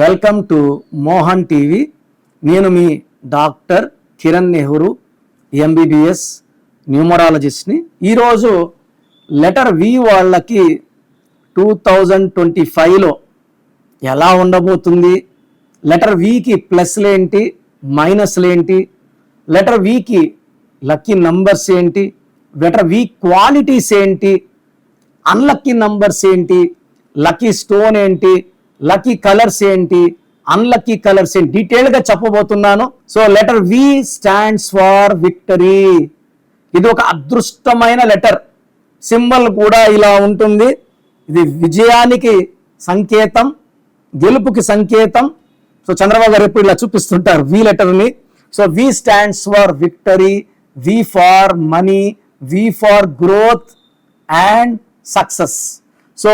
Welcome to Mohan TV. నేను మీ doctor Kiran Nehru MBBS న్యూమరాలజిస్ట్ని. ఈరోజు లెటర్ వి వాళ్ళకి టూ థౌజండ్ ట్వంటీ ఫైవ్లో ఎలా ఉండబోతుంది? లెటర్ వికి ప్లస్లు ఏంటి? మైనస్లు ఏంటి? లెటర్ వికి లక్కీ నంబర్స్ ఏంటి? లెటర్ వి క్వాలిటీస్ ఏంటి? అన్లక్కీ నంబర్స్ ఏంటి? లక్కీ స్టోన్ ఏంటి? లక్కీ కలర్స్ ఏంటి? అన్లక్కీ కలర్స్ ఏంటి? డీటెయిల్గా చెప్పబోతున్నాను. So letter V stands for victory. ఇది ఒక అదృష్టమైన లెటర్. సింబల్ కూడా ఇలా ఉంటుంది. ఇది విజయానికి సంకేతం గెలుపుకి సంకేతం. సో చంద్రబాబు గారు ఎప్పుడు ఇలా చూపిస్తుంటారు వి లెటర్ని so V stands for victory V for money V for growth and success. So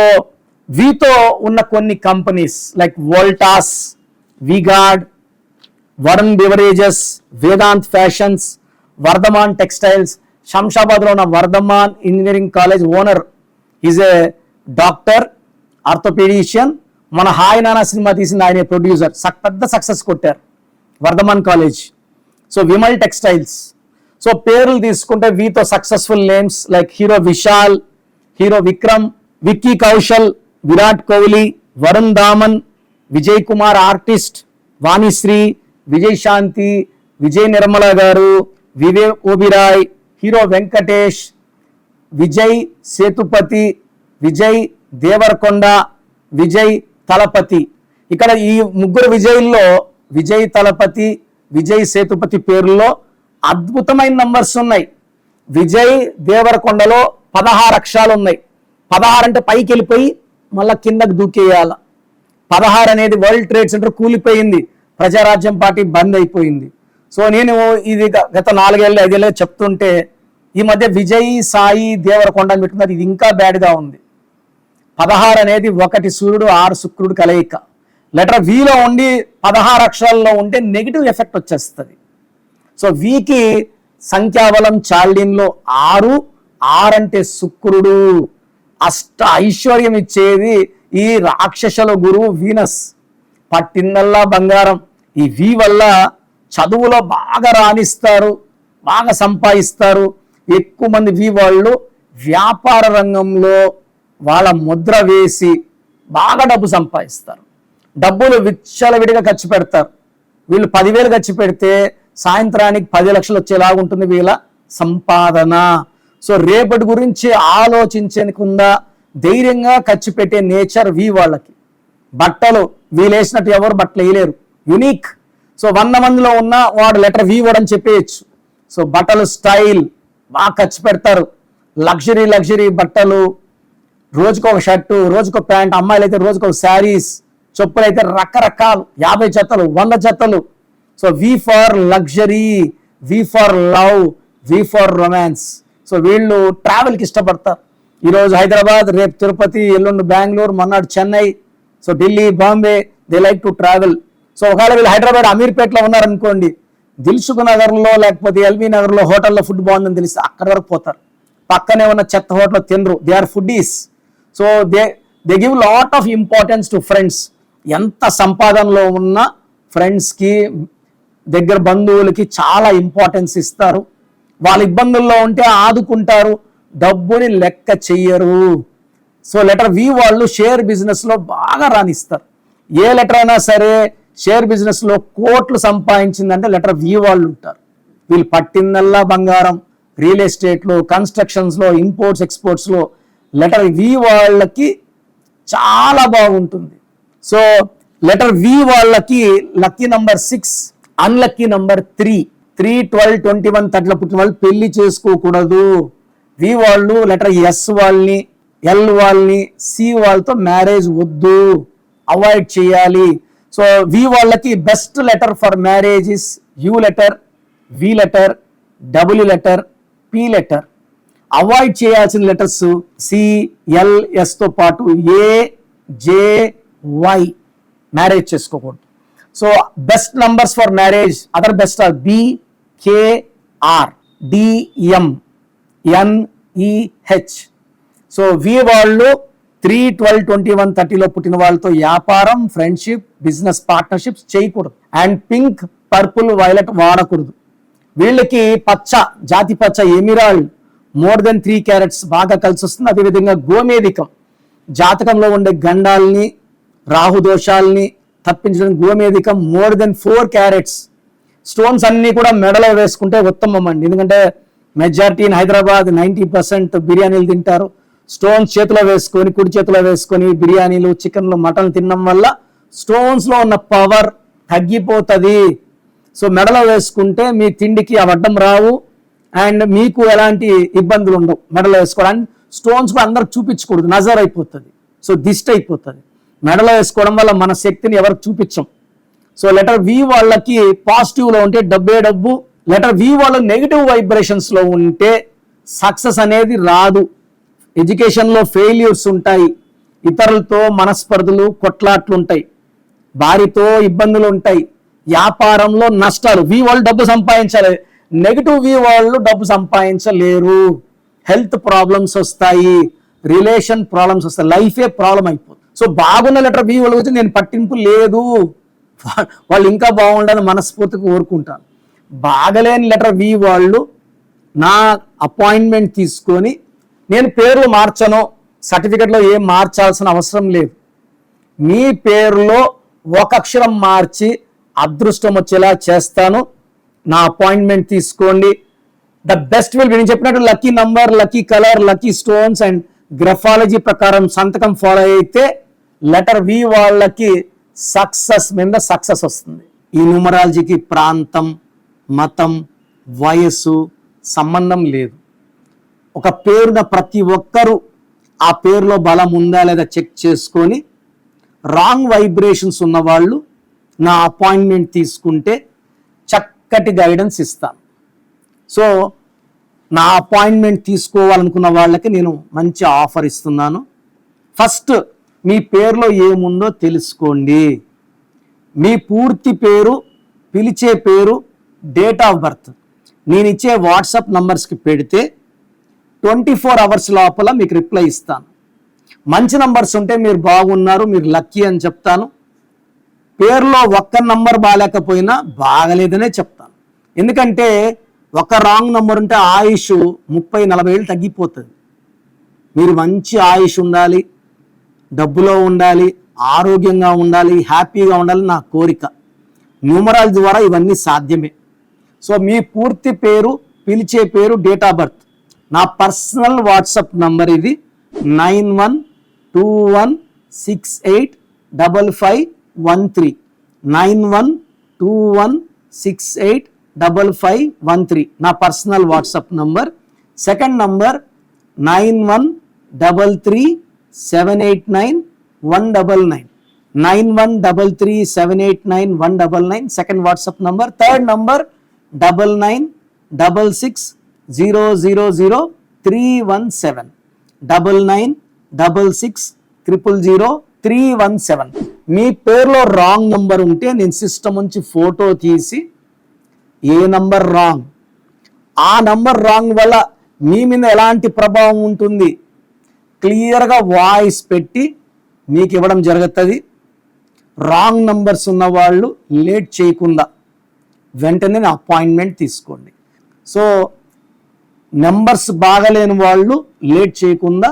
వీతో ఉన్న కొన్ని companies like Voltas V Guard Varun beverages Vedant fashions Vardhman textiles శంషాబాద్లో ఉన్న Vardhman engineering college owner is a doctor orthopedician మన hi Nanna cinema తీసింది ఆయన producer పెద్ద success కొట్టారు Vardhman college so Vimal textiles so పేర్లు తీసుకుంటే వీతో successful names like hero Vishal hero Vikram Vicky Kaushal Virat Kohli Varun Dhawan Vijay Kumar artist Vanisri Vijay Shanti Vijay Nirmala గారు Vivek Oberoi hero Venkatesh Vijay Sethupathi Vijay Deverakonda Vijay Thalapathy. ఇక్కడ ఈ ముగ్గురు విజయ్ల్లో విజయ్ తలపతి విజయ్ సేతుపతి పేరులో అద్భుతమైన నంబర్స్ ఉన్నాయి. విజయ్ దేవరకొండలో పదహారు అక్షరాలు ఉన్నాయి. పదహారు అంటే పైకి వెళ్ళిపోయి మళ్ళా కిందకు దూకేయాల. పదహారు అనేది వరల్డ్ ట్రేడ్ సెంటర్ కూలిపోయింది. ప్రజారాజ్యం పార్టీ బంద్ అయిపోయింది. సో నేను ఇది గత నాలుగేళ్ళు ఐదేళ్ళు చెప్తుంటే ఈ మధ్య విజయ్ సాయి దేవరకొండ అని పెట్టుకున్నది ఇది ఇంకా బ్యాడ్గా ఉంది. పదహారు అనేది ఒకటి సూర్యుడు ఆరు శుక్రుడు కలయిక. లెటర్ విలో ఉండి పదహారు అక్షరాల్లో ఉంటే నెగిటివ్ ఎఫెక్ట్ వచ్చేస్తుంది. సో వీకి సంఖ్యాబలం చాల్డిన్లో ఆరు ఆరు అంటే శుక్రుడు. అష్ట ఐశ్వర్యం ఇచ్చేది ఈ రాక్షసుల గురువు వీనస్. పట్టిందల్లా బంగారం. ఈ వీ వల్ల చదువులో బాగా రాణిస్తారు బాగా సంపాదిస్తారు. ఎక్కువ మంది వీ వాళ్ళు వ్యాపార రంగంలో వాళ్ళ ముద్ర వేసి బాగా డబ్బు సంపాదిస్తారు. డబ్బులు విచ్చలవిడిగా ఖర్చు పెడతారు. వీళ్ళు పదివేలు ఖర్చు పెడితే సాయంత్రానికి పది లక్షలు వచ్చేలాగా ఉంటుంది వీళ్ళ సంపాదన. సో రేపటి గురించి ఆలోచించకుండా ధైర్యంగా ఖర్చు పెట్టే నేచర్ వి వాళ్ళకి. బట్టలు వీళ్ళు వేసినట్టు ఎవరు బట్టలు వేయలేరు. యునీక్ సో వంద మందిలో ఉన్న వాడు లెటర్ వి అని చెప్పేయచ్చు. సో బట్టలు స్టైల్ బాగా ఖర్చు పెడతారు. లగ్జరీ లగ్జరీ బట్టలు. రోజుకు ఒక షర్టు రోజుకు ప్యాంట్ అమ్మాయిలు అయితే రోజుకు ఒక శారీస్ చెప్పులు అయితే రకరకాలు యాభై జతలు వంద జతలు. So V for luxury V for love V for romance. So వీళ్ళు ట్రావెల్కి ఇష్టపడతారు. ఈరోజు హైదరాబాద్ రేపు తిరుపతి ఎల్లుండి బెంగళూరు మొన్నటి Chennai so Delhi Bombay they like to travel so ఒకవేళ వీళ్ళు హైదరాబాద్ అమీర్పేటలో ఉన్నారనుకోండి దిల్సుఖ్ నగర్లో లేకపోతే ఎల్బీ నగర్లో హోటల్లో ఫుడ్ బాగుందని తెలిస్తే అక్కడ వరకు పోతారు. పక్కనే ఉన్న చెత్త హోటల్ తినరు. They are foodies so they they give lot of importance to friends ఎంత సంపాదనలో ఉన్న ఫ్రెండ్స్కి దగ్గర బంధువులకి చాలా ఇంపార్టెన్స్ ఇస్తారు. వాళ్ళ ఇబ్బందుల్లో ఉంటే ఆదుకుంటారు డబ్బుని లెక్క చెయ్యరు. సో లెటర్ వి వాళ్ళు షేర్ బిజినెస్లో బాగా రాణిస్తారు. ఏ లెటర్ అయినా సరే షేర్ బిజినెస్లో కోట్లు సంపాదించిందంటే లెటర్ వి వాళ్ళు ఉంటారు. వీళ్ళు పట్టిందల్లా బంగారం రియల్ ఎస్టేట్లో కన్స్ట్రక్షన్స్లో ఇంపోర్ట్స్ ఎక్స్పోర్ట్స్లో లెటర్ వి వాళ్ళకి చాలా బాగుంటుంది. సో లెటర్ వి వాళ్ళకి lucky number six unlucky number three three twelve twenty one థర్టీలో పుట్టిన వాళ్ళు పెళ్ళి చేసుకోకూడదు. వి వాళ్ళు లెటర్ ఎస్ వాళ్ళని ఎల్ వాళ్ళని సి వాళ్ళతో మ్యారేజ్ వద్దు. అవాయిడ్ చేయాలి. సో వి వాళ్ళకి best letter for marriage is U letter V letter W letter P letter. Avoid చేయాల్సిన లెటర్స్ సిఎల్ఎస్తో పాటు ఏ జే వై మ్యారేజ్ చేసుకోకూడదు. So best numbers for marriage other best are B KR DM NEH so V వాళ్ళు three twelve twenty one థర్టీలో పుట్టిన వాళ్ళతో వ్యాపారం friendship business partnerships చేయకూడదు. అండ్ పింక్ పర్పుల్ వైలెట్ వాడకూడదు. వీళ్ళకి పచ్చ జాతి పచ్చ emerald more than three carats బాగా కలిసి వస్తుంది. అదేవిధంగా గోమేధికం. జాతకంలో ఉండే గండాల్ని రాహు దోషాల్ని తప్పించడం గోమేధికం. More than four carats stones అన్ని కూడా మెడలో వేసుకుంటే ఉత్తమం అండి. ఎందుకంటే majority in Hyderabad ninety percent బిర్యానీలు తింటారు. స్టోన్స్ చేతిలో వేసుకొని కుడి చేతిలో వేసుకొని బిర్యానీలు చికెన్లు మటన్ తినడం వల్ల స్టోన్స్లో ఉన్న పవర్ తగ్గిపోతుంది. సో మెడలో వేసుకుంటే మీ తిండికి అవడ్డం రావు. అండ్ మీకు ఎలాంటి ఇబ్బందులు ఉండవు మెడలో వేసుకోవడానికి స్టోన్స్ కూడా అందరికి చూపించకూడదు. నజర్ అయిపోతుంది సో దిష్టి అయిపోతుంది. మెడలో వేసుకోవడం వల్ల మన శక్తిని ఎవరికి చూపించం? సో లెటర్ వి వాళ్ళకి పాజిటివ్లో ఉంటే డబ్బే డబ్బు. లెటర్ వి వాళ్ళు నెగిటివ్ వైబ్రేషన్స్లో ఉంటే సక్సెస్ అనేది రాదు. ఎడ్యుకేషన్లో ఫెయిల్యూర్స్ ఉంటాయి. ఇతరులతో మనస్పర్ధలు కొట్లాట్లు ఉంటాయి. భార్యతో ఇబ్బందులు ఉంటాయి. వ్యాపారంలో నష్టాలు. వి వాళ్ళు డబ్బు సంపాదించాలి. నెగిటివ్ వి వాళ్ళు డబ్బు సంపాదించలేరు. హెల్త్ ప్రాబ్లమ్స్ వస్తాయి. రిలేషన్ ప్రాబ్లమ్స్ వస్తాయి. లైఫే ప్రాబ్లం అయిపోతుంది. సో బాగున్న లెటర్ వి వాళ్ళ గురించి నేను పట్టింపు లేదు. వాళ్ళు ఇంకా బాగుండాలని మనస్ఫూర్తిగా కోరుకుంటాను. బాగలేని లెటర్ వి వాళ్ళు నా అపాయింట్మెంట్ తీసుకొని నేను పేర్లు మార్చను సర్టిఫికెట్లో ఏం మార్చాల్సిన అవసరం లేదు. మీ పేరులో ఒక అక్షరం మార్చి అదృష్టం వచ్చేలా చేస్తాను. నా అపాయింట్మెంట్ తీసుకోండి. ద బెస్ట్ విల్ నేను చెప్పినట్టు lucky number lucky colour lucky stones and graphology ప్రకారం సంతకం ఫాలో అయితే లెటర్ వి వాళ్ళకి సక్సెస్ మీద సక్సెస్ వస్తుంది. ఈ న్యూమరాలజీకి ప్రాంతం మతం వయస్సు సంబంధం లేదు. ఒక పేరున ప్రతి ఒక్కరూ ఆ పేరులో బలం ఉందా లేదా చెక్ చేసుకొని రాంగ్ వైబ్రేషన్స్ ఉన్నవాళ్ళు నా అపాయింట్మెంట్ తీసుకుంటే చక్కటి గైడెన్స్ ఇస్తాను. సో నా అపాయింట్మెంట్ తీసుకోవాలనుకున్న వాళ్ళకి నేను మంచి ఆఫర్ ఇస్తున్నాను. ఫస్ట్ మీ పేరులో ఏముందో తెలుసుకోండి. మీ పూర్తి పేరు పిలిచే పేరు డేట్ ఆఫ్ బర్త్. నేను ఇచ్చే వాట్సాప్ నంబర్స్కి పెడితే ట్వంటీ ఫోర్ అవర్స్ లోపల మీకు రిప్లై ఇస్తాను. మంచి నంబర్స్ ఉంటే మీరు బాగున్నారు మీరు లక్కీ అని చెప్తాను. పేరులో ఒక్క నంబర్ బాగాలేకపోయినా బాగలేదనే చెప్తాను. ఎందుకంటే ఒక రాంగ్ నంబర్ ఉంటే ఆయుష్ ముప్పై నలభై ఏళ్ళు తగ్గిపోతుంది. మీరు మంచి ఆయుష్ ఉండాలి డబ్బులో ఉండాలి ఆరోగ్యంగా ఉండాలి హ్యాపీగా ఉండాలి నా కోరిక. న్యూమరాలజీ ద్వారా ఇవన్నీ సాధ్యమే. సో మీ పూర్తి పేరు పిలిచే పేరు డేట్ ఆఫ్ బర్త్. నా పర్సనల్ వాట్సాప్ నంబర్ ఇది nine one two one six eight double five one three. Nine one two one six eight double five one three. నా personal WhatsApp number. Second number nine one double three seven eight nine one double nine nine one double three seven eight nine one double nine second WhatsApp number third number double nine double six zero zero zero three one seven double nine double six triple zero three one seven మీ పేరులో wrong number ఉంటే నేను system నుంచి photo తీసి ఏ number wrong ఆ number wrong వల్ల మీ మీద ఎలాంటి ప్రభావం ఉంటుంది? క్లియర్గా వాయిస్ పెట్టి మీకు ఇవ్వడం జరుగుతుంది. రాంగ్ నంబర్స్ ఉన్న వాళ్ళు లేట్ చేయకుండా వెంటనే నా అపాయింట్మెంట్ తీసుకోండి. సో నెంబర్స్ బాగలేని వాళ్ళు లేట్ చేయకుండా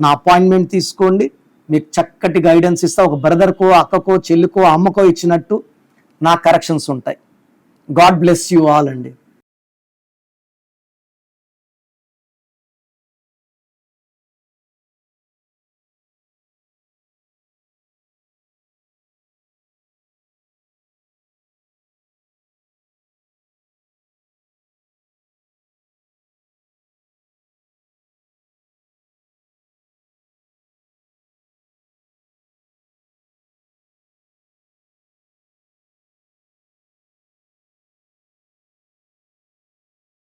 నా అపాయింట్మెంట్ తీసుకోండి. మీకు చక్కటి గైడెన్స్ ఇస్తా ఒక బ్రదర్కో అక్కకో చెల్లికో అమ్మకో ఇచ్చినట్టు నా కరెక్షన్స్ ఉంటాయి. గాడ్ బ్లెస్ యూ ఆల్ అండి.